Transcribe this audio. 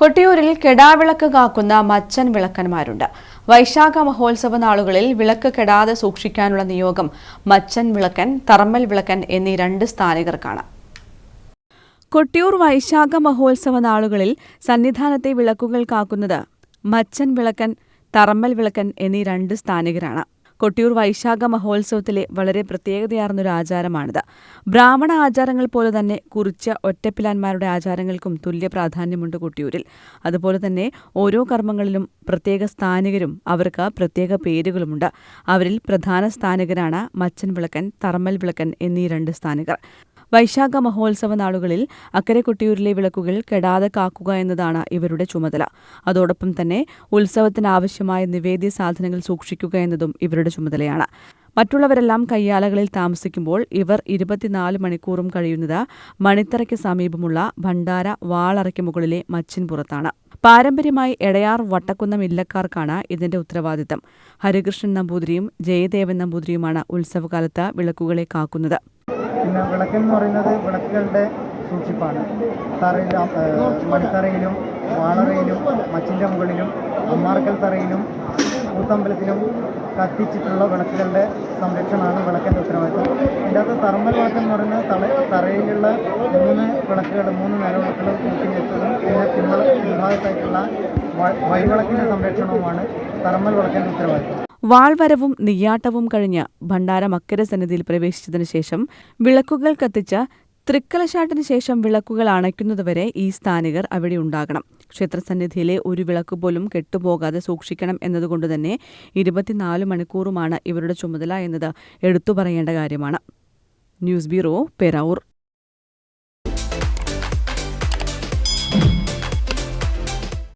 കൊട്ടിയൂരിൽ കെടാവിളക്ക് കാക്കുന്ന മച്ചൻ വിളക്കന്മാരുണ്ട്. വൈശാഖ മഹോത്സവ നാളുകളിൽ വിളക്ക് കെടാതെ സൂക്ഷിക്കാനുള്ള നിയോഗം മച്ചൻ വിളക്കൻ തറമ്മൽ വിളക്കൻ എന്നീ രണ്ട് സ്ഥാനികർക്കാണ്. കൊട്ടിയൂർ വൈശാഖ മഹോത്സവ നാളുകളിൽ സന്നിധാനത്തെ വിളക്കുകൾ കാക്കുന്നത് മച്ചൻ വിളക്കൻ തറമ്മൽ വിളക്കൻ എന്നീ രണ്ട് സ്ഥാനികരാണ്. കൊട്ടിയൂർ വൈശാഖ മഹോത്സവത്തിലെ വളരെ പ്രത്യേകതയാർന്നൊരു ആചാരമാണിത്. ബ്രാഹ്മണ ആചാരങ്ങൾ പോലെ തന്നെ കുറിച്ച ഒറ്റപ്പിലാന്മാരുടെ ആചാരങ്ങൾക്കും തുല്യ പ്രാധാന്യമുണ്ട് കൊട്ടിയൂരിൽ. അതുപോലെ തന്നെ ഓരോ കർമ്മങ്ങളിലും പ്രത്യേക സ്ഥാനികരും അവർക്ക് പ്രത്യേക പേരുകളുമുണ്ട്. അവരിൽ പ്രധാന സ്ഥാനികരാണ് മച്ചൻ വിളക്കൻ തർമ്മൽ വിളക്കൻ എന്നീ രണ്ട് സ്ഥാനികർ. വൈശാഖ മഹോത്സവ നാളുകളിൽ അക്കരെ കൊട്ടിയൂരിലെ വിളക്കുകൾ കെടാതെ കാക്കുക എന്നതാണ് ഇവരുടെ ചുമതല. അതോടൊപ്പം തന്നെ ഉത്സവത്തിനാവശ്യമായ നിവേദ്യ സാധനങ്ങൾ സൂക്ഷിക്കുക എന്നതും ഇവരുടെ ചുമതലയാണ്. മറ്റുള്ളവരെല്ലാം കയ്യാലകളിൽ താമസിക്കുമ്പോൾ ഇവർ ഇരുപത്തിനാല് മണിക്കൂറും കഴിയുന്നത് മണിത്തറയ്ക്ക് സമീപമുള്ള ഭണ്ഡാര വാളറയ്ക്ക് മുകളിലെ മച്ചിൻപുറത്താണ് പാരമ്പര്യമായി എടയാർ വട്ടക്കുന്നം ഇല്ലക്കാർക്കാണ് ഇതിന്റെ ഉത്തരവാദിത്തം. ഹരികൃഷ്ണൻ നമ്പൂതിരിയും ജയദേവൻ നമ്പൂതിരിയുമാണ് ഉത്സവകാലത്ത് വിളക്കുകളെ കാക്കുന്നത്. പിന്നെ വിളക്കെന്ന് പറയുന്നത് വിളക്കുകളുടെ സൂക്ഷിപ്പാണ്. തറയിൽ മണിത്തറയിലും വാളറയിലും മച്ചിന്റെ മുകളിലും അമ്മാർക്കൽ തറയിലും കൂത്തമ്പലത്തിലും കത്തിച്ചിട്ടുള്ള വിളക്കുകളുടെ സംരക്ഷണമാണ് വിളക്കിന്റെ ഉത്തരവാദിത്വം ഇതിന്റെ അകത്ത് തറമ്പൽ വാക്ക് എന്ന് പറയുന്നത് തല തറയിലുള്ള മൂന്ന് വിളക്കുകൾ മൂന്ന് നില വിളക്കുകൾ കൂട്ടി വെച്ചതും പിന്നെ വ- വഴിവിളക്കിന്റെ സംരക്ഷണവുമാണ് തെർമൽ വിളക്കിന്റെ ഉത്തരവാദിത്വം വാൾവരവും നെയ്യാട്ടവും കഴിഞ്ഞ് ഭണ്ഡാര മക്കര സന്നിധിയിൽ പ്രവേശിച്ചതിനു ശേഷം വിളക്കുകൾ കത്തിച്ച തൃക്കലശാട്ടിന് ശേഷം വിളക്കുകൾ അണയ്ക്കുന്നതുവരെ ഈ സ്ഥാനികർ അവിടെ ഉണ്ടാകണം. ക്ഷേത്രസന്നിധിയിലെ ഒരു വിളക്ക് പോലും കെട്ടുപോകാതെ സൂക്ഷിക്കണം എന്നതുകൊണ്ട് തന്നെ ഇരുപത്തിനാല് മണിക്കൂറുമാണ് ഇവരുടെ ചുമതല എന്നത്. എടുത്തു പറയേണ്ട കാര്യമാണ്. News bureau പെരൗർ